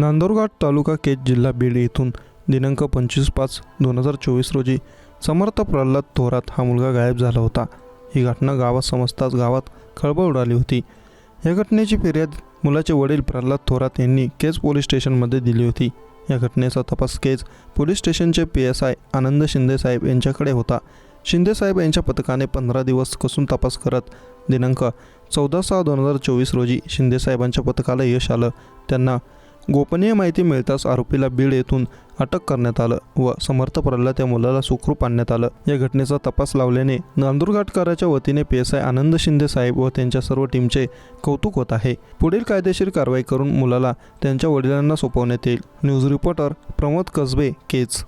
नांदुरघाट तालुका केज जिल्हा बीड येथून दिनांक पंचवीस पाच दोन हजार चोवीस रोजी समर्थ प्रल्हाद थोरात हा मुलगा गायब झाला होता. ही घटना गावात समजताच गावात खळबळ उडाली होती. या घटनेची फिर्याद मुलाचे वडील प्रल्हाद थोरात यांनी केज पोलीस स्टेशनमध्ये दिली होती. या घटनेचा तपास केज पोलीस स्टेशनचे P S I Anand Shinde साहेब यांच्याकडे होता. शिंदे साहेब यांच्या पथकाने पंधरा दिवस कसून तपास करत दिनांक चौदा सहा दोन हजार चोवीस रोजी शिंदे साहेबांच्या पथकाला यश आलं. त्यांना गोपनीय माहिती मिळताच आरोपीला बीड येथून अटक करण्यात आलं व समर्थ प्रल्हाद त्या मुलाला सुखरूप आणण्यात आलं. या घटनेचा तपास लावल्याने नांदुरघाटकराच्या वतीने P S I Anand Shinde साहेब व त्यांच्या सर्व टीमचे कौतुक होत आहे. पुढील कायदेशीर कारवाई करून मुलाला त्यांच्या वडिलांना सोपवण्यात येईल. News reporter Pramod Kasbe Kej